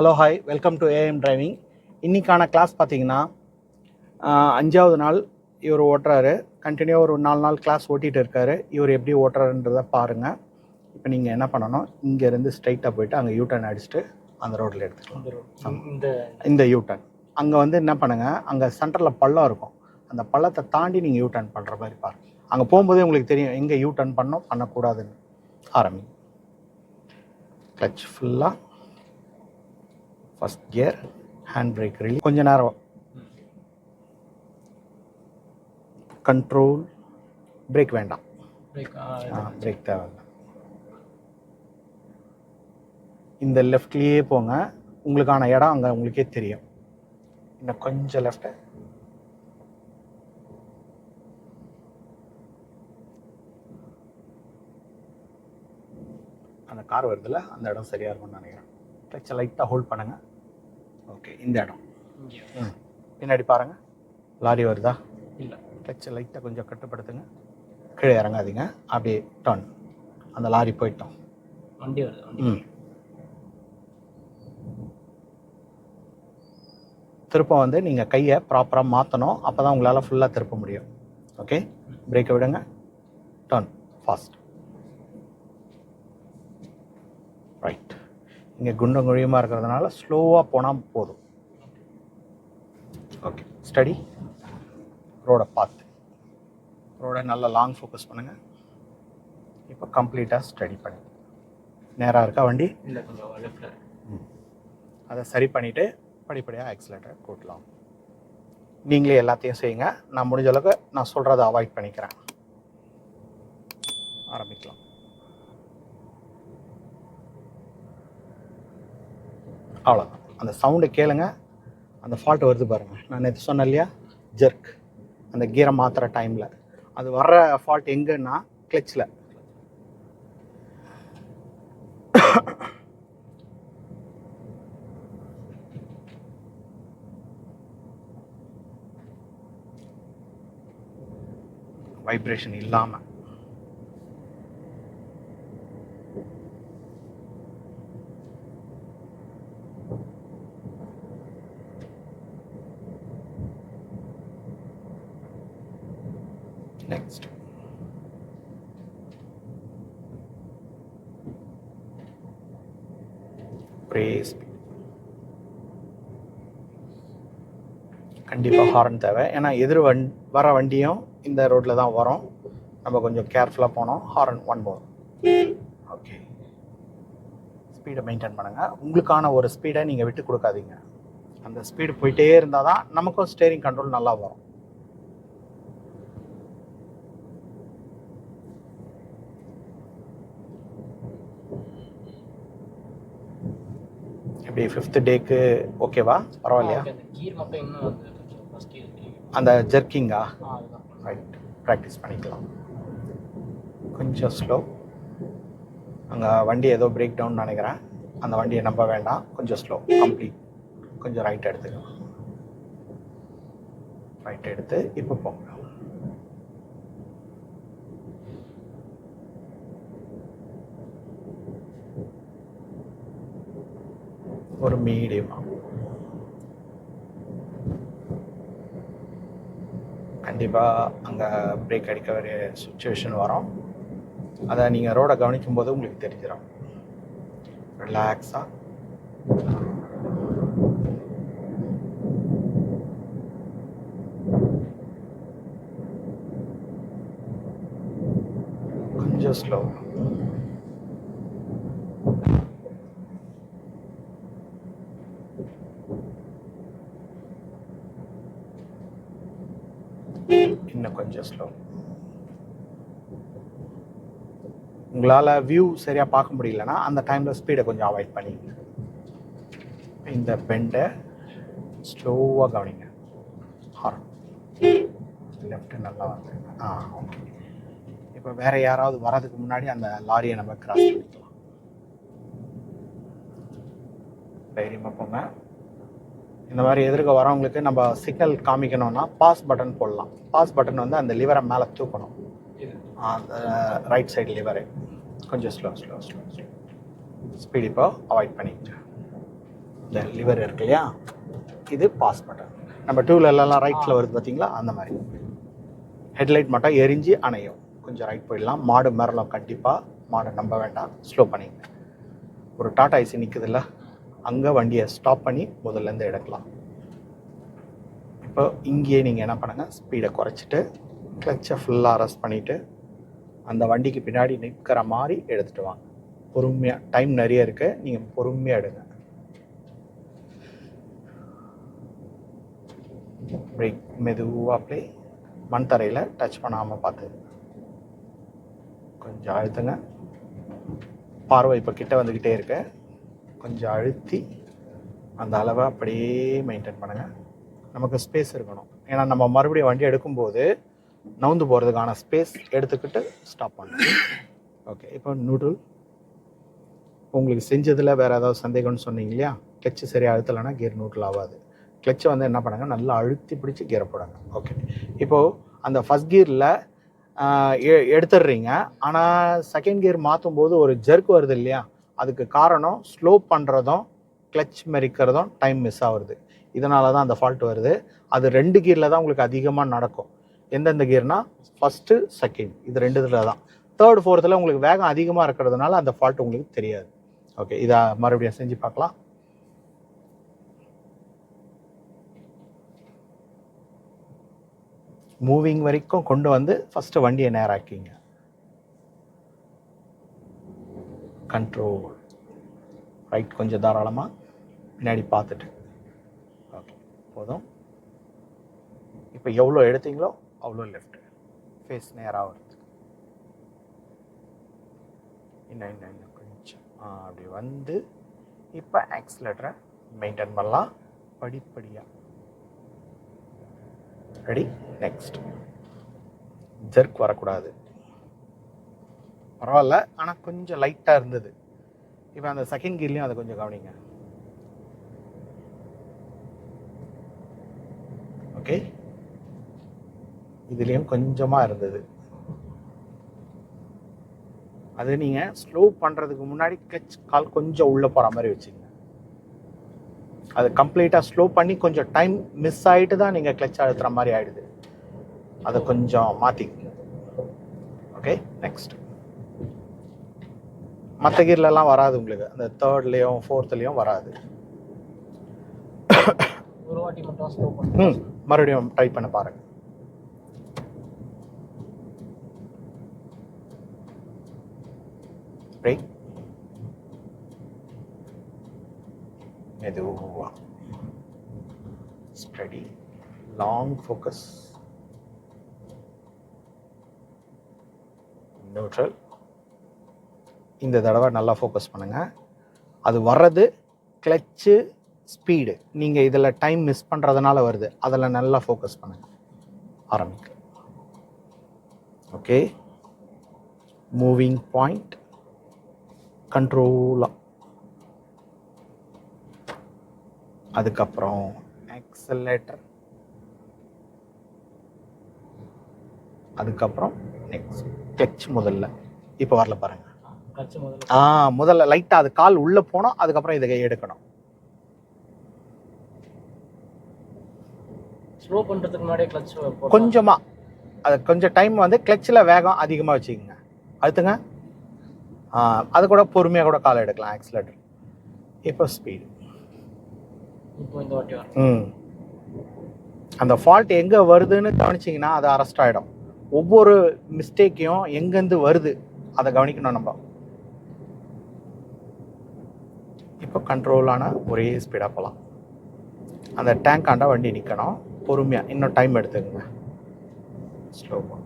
Hello hi welcome to A M driving இன்றைக்கான class பார்த்தீங்கன்னா அஞ்சாவது நாள் இவர் ஓட்டுறாரு. கண்டினியூ ஒரு நாலு நாள் கிளாஸ் ஓட்டிகிட்டு இருக்காரு. இவர் எப்படி ஓட்டுறாருன்றதை பாருங்கள் இப்போ நீங்கள் என்ன பண்ணணும்? இங்கேருந்து ஸ்ட்ரைட்டாக போயிட்டு அங்கே யூட்டர்ன் அடிச்சுட்டு அந்த ரோட்டில் எடுத்துக்கலாம். இந்த. இந்த யூட்டர்ன் அங்கே வந்து என்ன பண்ணுங்கள் அங்கே சென்டரில் பள்ளம் இருக்கும். அந்த பள்ளத்தை தாண்டி நீங்கள் யூட்டர்ன் பண்ணுற மாதிரி பாருங்க. அங்கே போகும்போதே உங்களுக்கு தெரியும் எங்கே யூட்டர்ன் பண்ணோம் பண்ணக்கூடாதுன்னு. ஆரம்பி. கிளச் ஃபுல்லாக first gear hand brake release கொஞ்ச நேரம். கண்ட்ரோல் பிரேக் வேண்டாம். பிரேக் தேவையில்லை. இந்த லெஃப்ட்லேயே போங்க. உங்களுக்கான இடம் அங்கே உங்களுக்கே தெரியும். இன்னும் கொஞ்சம் லெஃப்ட்டு அந்த கார் வருதுல்ல அந்த இடம் சரியாக இருக்கும்னு நினைக்கிறேன். கிளச்சை லைட்டாக ஹோல்ட் பண்ணுங்க. ஓகே இந்த இடம். பின்னாடி பாருங்க. லாரி வருதா? இல்ல. கிளச்சை லைட்டாக கொஞ்சம் கட்டுப்படுத்துங்க. கீழே இறங்காதீங்க. அப்படியே டர்ன் அந்த லாரி போயிட்டோம். வண்டி வருது வண்டி. திருப்ப வந்து நீங்கள் கையை ப்ராப்பராக மாற்றணும் அப்போ தான் உங்களால் ஃபுல்லாக திருப்ப முடியும். ஓகே பிரேக்கை விடுங்க. டர்ன் ஃபாஸ்ட் ரைட் இங்கே குண்டும் குழியுமாக இருக்கிறதுனால ஸ்லோவாக போனால் போதும். ஓகே ஸ்டடி ரோடை பார்த்து. ரோடை நல்லா லாங் ஃபோக்கஸ் பண்ணுங்கள் இப்போ கம்ப்ளீட்டாக ஸ்டடி பண்ணி. நேராக இருக்கா வண்டி? இல்ல கொஞ்சம் லெஃப்ட்ல அதை சரி பண்ணிவிட்டு படிப்படியாக ஆக்சிலேட்டர் கூட்டலாம். நீங்களே எல்லாத்தையும் செய்யுங்க. நான் முடிஞ்ச அளவுக்கு நான் சொல்கிறத அவாய்ட் பண்ணிக்கிறேன். ஆரம்பிக்கலாம். அவ்வளோதான் அந்த சவுண்டை கேளுங்க. அந்த ஃபால்ட் வருது பாருங்கள் நான் நேற்று சொன்னேன் இல்லையா? ஜெர்க் அந்த கீரை மாற்றுற டைமில் அது வர்ற ஃபால்ட் எங்கன்னா கிளச்சில் வைப்ரேஷன் இல்லாமல் நெக்ஸ்ட் பிரேஸ் கண்டிப்பாக ஹார்ன் தேவை. ஏன்னா எதிர் வண் வர வண்டியும் இந்த ரோட்டில் தான் வரும். நம்ம கொஞ்சம் கேர்ஃபுல்லாக போனோம். ஹார்ன் ஒன் போதும் ஓகே ஸ்பீடை மெயின்டைன் பண்ணுங்கள் உங்களுக்கான ஒரு ஸ்பீடை நீங்கள் விட்டு கொடுக்காதீங்க. அந்த ஸ்பீடு போயிட்டே இருந்தால் தான் நமக்கும் ஸ்டேரிங் கண்ட்ரோல் நல்லா வரும். எப்படி ஃபிஃப்த் டேக்கு ஓகேவா பரவாயில்லையா? அந்த ஜெர்க்கிங்கா ரைட் ப்ராக்டிஸ் பண்ணிக்கலாம். கொஞ்சம் ஸ்லோ அங்கே வண்டி ஏதோ பிரேக் டவுன் நினைக்கிறேன். அந்த வண்டியை நம்ப வேண்டாம். கொஞ்சம் ஸ்லோ கம்ப்ளீட் கொஞ்சம் ரைட் எடுத்துக்கலாம் ரைட் எடுத்து இப்போ போங்க ஒரு மீடியமாக கண்டிப்பாக அங்கே பிரேக் அடிக்க வேண்டிய சுச்சுவேஷன் வரும். அதை நீங்கள் ரோடை கவனிக்கும் போது உங்களுக்கு தெரிஞ்சிடும் ரிலாக்ஸாக கொஞ்சம் ஸ்லோ இன்னும் கொஞ்சம் ஸ்லோ உங்களால் வியூ சரியாக பார்க்க முடியலன்னா அந்த டைமில் ஸ்பீடை கொஞ்சம் அவாய்ட் பண்ணிங்க இந்த பெண்டை ஸ்லோவாக கவனிங்க. ஹார்ன் லெஃப்ட் நல்லா வந்து ஆ ஓகே இப்போ வேற யாராவது வர்றதுக்கு முன்னாடி அந்த லாரியை நம்ம கிராஸ் பண்ணிக்கலாம். தைரியமாக போங்க. இந்த மாதிரி எதிர்க்க வரவங்களுக்கு நம்ம சிக்னல் காமிக்கணும்னா பாஸ் பட்டன் போடலாம். பாஸ் பட்டன் வந்து அந்த லிவரை மேலே தூக்கணும். ரைட் சைடு லிவரு கொஞ்சம் slow slow slow slow speed இப்போ அவாய்ட் பண்ணிக்கிட்டு இந்த லிவர் இருக்கு இல்லையா? இது பாஸ் பட்டன் நம்ம டூலெல்லாம் ரைட்டில் வருது பார்த்தீங்களா? அந்த மாதிரி. ஹெட்லைட் மட்டும் எரிஞ்சு அணையும். கொஞ்சம் ரைட் போயிடலாம். மாடு மிரளும் கண்டிப்பாக மாடை நம்ப வேண்டாம். ஸ்லோ பண்ணிங்க ஒரு டாடா ஐசி நிற்குதுல்ல அங்கே வண்டியை ஸ்டாப் பண்ணி முதல்லேருந்து எடுக்கலாம். இப்போ இங்கேயே நீங்கள் என்ன பண்ணுங்கள் ஸ்பீடை குறைச்சிட்டு கிளச்சை ஃபுல்லாக அரெஸ்ட் பண்ணிவிட்டு அந்த வண்டிக்கு பின்னாடி நிற்கிற மாதிரி எடுத்துகிட்டு வாங்க. பொறுமையாக டைம் நிறைய இருக்குது நீங்கள் பொறுமையாக எடுங்க. பிரேக் மெதுவாக ப்ளே மண் தரையில் டச் பண்ணாமல் பார்த்து. கொஞ்சம் அழுத்துங்க. பார்வை இப்போ கிட்ட வந்துக்கிட்டே இருக்க. கொஞ்சம் அழுத்தி அந்த அளவை அப்படியே மெயின்டைன் பண்ணுங்கள் நமக்கு ஸ்பேஸ் இருக்கணும். ஏன்னா நம்ம மறுபடியும் வண்டி எடுக்கும்போது நவுந்து போகிறதுக்கான ஸ்பேஸ் எடுத்துக்கிட்டு ஸ்டாப் பண்ணணும் ஓகே இப்போ நூடுல் உங்களுக்கு செஞ்சதில் வேறு ஏதாவது சந்தேகம்னு சொன்னீங்க இல்லையா? கிளச்சு சரியாக அழுத்தலைன்னா கியர் நூட்ரல் ஆகாது. கிளச்சை வந்து என்ன பண்ணுங்க? நல்லா அழுத்தி பிடிச்சி கியரை போடுங்க. ஓகே இப்போது அந்த ஃபஸ்ட் கியரில் எடுத்துடுறீங்க. ஆனால் செகண்ட் கியர் மாற்றும் போது ஒரு ஜெர்க் வருது இல்லையா? அதுக்கு காரணம் ஸ்லோ பண்ணுறதும் கிளச் மெரிக்கிறதும் டைம் மிஸ் ஆகுறது. இதனால தான் அந்த ஃபால்ட் வருது. அது ரெண்டு கியரில் தான் உங்களுக்கு அதிகமாக நடக்கும். எந்தெந்த கியர்னா ஃபஸ்ட்டு செகண்ட் இது ரெண்டு இதில் தான். தேர்ட் ஃபோர்த்தில் உங்களுக்கு வேகம் அதிகமாக இருக்கிறதுனால அந்த ஃபால்ட் உங்களுக்கு தெரியாது. ஓகே இதை மறுபடியும் செஞ்சு பார்க்கலாம். மூவிங் வரைக்கும் கொண்டு வந்து ஃபஸ்ட்டு வண்டியை நேராக்கிங்க கண்ட்ரோல் ரைட் கொஞ்சம் தாராளமாக பின்னாடி பார்த்துட்டு. ஓகே போதும். இப்போ எவ்வளோ எடுத்தீங்களோ அவ்வளோ லெஃப்ட் ஃபேஸ் நேராக வருது. இன்னும் இன்னும் இன்னும் கொஞ்சம். அப்படி வந்து இப்போ ஆக்சிலேட்டரை மெயின்டைன் பண்ணலாம். படிப்படியாக ரெடி நெக்ஸ்ட் ஜெர்க் வரக்கூடாது. பரவாயில்ல ஆனால் கொஞ்சம் லைட்டாக இருந்தது. இப்போ அந்த செகண்ட் கீர்லேயும் அதை கொஞ்சம் கவனிங்க. ஓகே இதுலேயும் கொஞ்சமாக இருந்தது. அது நீங்கள் ஸ்லோ பண்ணுறதுக்கு முன்னாடி கிளச் கால் கொஞ்சம் உள்ளே போகிற மாதிரி வச்சுங்க அது கம்ப்ளீட்டாக ஸ்லோ பண்ணி கொஞ்சம் டைம் மிஸ் ஆகிட்டு தான் நீங்கள் கிளச் அழுத்துற மாதிரி ஆயிடுது. அதை கொஞ்சம் மாற்றிக்கங்க ஓகே நெக்ஸ்ட் மற்ற கீர்லலாம் வராது உங்களுக்கு. அந்த தேர்ட்லேயும் ஃபோர்த்துலேயும் வராது. ஒரு வாட்டி மட்டும் ஸ்லோ பண்ணி ம் மறுபடியும் ட்ரை பண்ண பாருங்க பிரேக் மெதுவாக ஸ்டடி லாங் ஃபோக்கஸ் நியூட்ரல் இந்த தடவை நல்லா ஃபோக்கஸ் பண்ணுங்கள் அது வர்றது கிளச்சு ஸ்பீடு நீங்கள் இதில் டைம் மிஸ் பண்ணுறதுனால வருது. அதில் நல்லா ஃபோக்கஸ் பண்ணுங்கள் ஆரம்பிக்க ஓகே மூவிங் பாயிண்ட் கண்ட்ரோலாக அதுக்கப்புறம் ஆக்சலேட்டர் அதுக்கப்புறம் நெக்ஸ்ட் கிளச் முதல்ல. இப்போ வரல பாருங்க. ஆ முதல்ல லைட்டாக அது கால் உள்ளே போனோம் அதுக்கப்புறம் இதை எடுக்கணும். ஸ்லோ பண்றதுக்கு முன்னாடியே கிளச் கொஞ்சமாக அது கொஞ்சம் டைம் வந்து கிளச்சில் வேகம் அதிகமாக வச்சுக்கோங்க. அழுத்துங்க. ஆ, அது கூட பொறுமையாக கூட கால் எடுக்கலாம் ஆக்சிலேட்டர் இப்போ ஸ்பீடு இப்போ இந்த வாட்டி வரும் ம். அந்த ஃபால்ட் எங்கே வருதுன்னு கவனிச்சிங்கன்னா அது அரெஸ்ட் ஆகிடும் ஒவ்வொரு மிஸ்டேக்கையும் எங்கேருந்து வருது? அதை கவனிக்கணும் நம்ம. இப்போ கண்ட்ரோலான ஒரே ஸ்பீடாக போகலாம் அந்த டேங்க் ஆண்டா வண்டி நிற்கணும் பொறுமையாக இன்னும் டைம் எடுத்துக்கோங்க. ஸ்லோவாக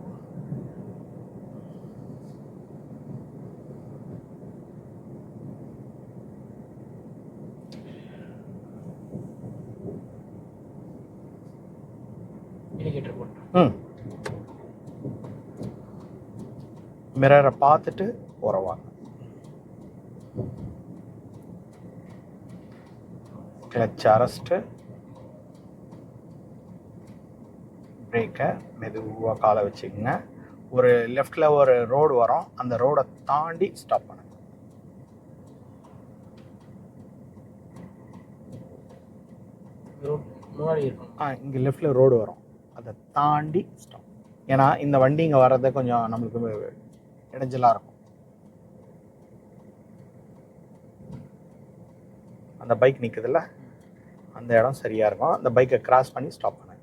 இண்டிகேட்டர் போட்டு ம். மிரரை பார்த்துட்டு உறவாங்க கிளச் அரெஸ்ட்டு பிரேக்கை மெதுவாக காலை வச்சுக்கோங்க. ஒரு லெஃப்டில் ஒரு ரோடு வரும். அந்த ரோடை தாண்டி ஸ்டாப் பண்ணுங்க. ஆ இங்கே லெஃப்டில் ரோடு வரும். அதை தாண்டி ஸ்டாப் ஏன்னா இந்த வண்டி இங்கே வர்றது கொஞ்சம் நம்மளுக்கு இடைஞ்சலாக இருக்கும். அந்த பைக் நிற்குதுல்ல அந்த இடம் சரியாக இருக்கும். அந்த பைக்கை கிராஸ் பண்ணி ஸ்டாப் பண்ணுங்க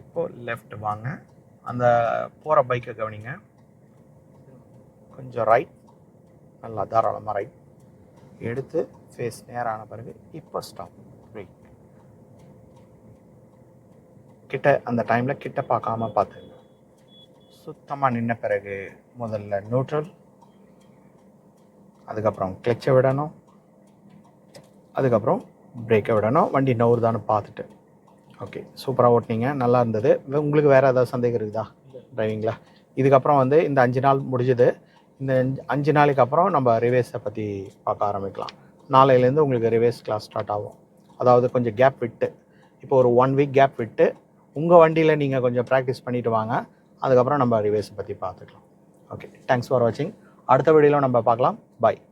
இப்போ லெஃப்ட் வாங்க. அந்த போகிற பைக்கை கவனிங்க. கொஞ்சம் ரைட் நல்லா தாராளமாக ரைட் எடுத்து ஃபேஸ் நேரான பிறகு இப்போ ஸ்டாப் ரைட் கிட்ட அந்த டைமில் கிட்ட பார்க்காம பார்த்துங்க சுத்தமாக நின்ன பிறகு முதல்ல நியூட்ரல் அதுக்கப்புறம் கிளச்சை விடணும். அதுக்கப்புறம் பிரேக்கை விடணும். வண்டி நவுறுதான்னு பார்த்துட்டு. ஓகே சூப்பராக ஓட்டினீங்க. நல்லா இருந்தது. உங்களுக்கு வேறு ஏதாவது சந்தேகம் இருக்குதா? டிரைவிங்கில் இதுக்கப்புறம் வந்து இந்த அஞ்சு நாள் முடிஞ்சது. இந்த அஞ்சு- நாளைக்கு அப்புறம் நம்ம ரிவேஸை பற்றி பார்க்க ஆரம்பிக்கலாம். நாளையிலேருந்து உங்களுக்கு ரிவேஸ் கிளாஸ் ஸ்டார்ட் ஆகும். அதாவது கொஞ்சம் கேப் விட்டு இப்போ ஒரு ஒன் வீக் கேப் விட்டு உங்கள் வண்டியில் நீங்கள் கொஞ்சம் ப்ராக்டிஸ் பண்ணிவிட்டு வாங்க. அதுக்கப்புறம் நம்ம ரிவேஸை பற்றி பார்த்துக்கலாம். ஓகே தேங்க்ஸ் ஃபார் வாட்சிங் அடுத்த வீடியோவில் நம்ம பார்க்கலாம். பாய்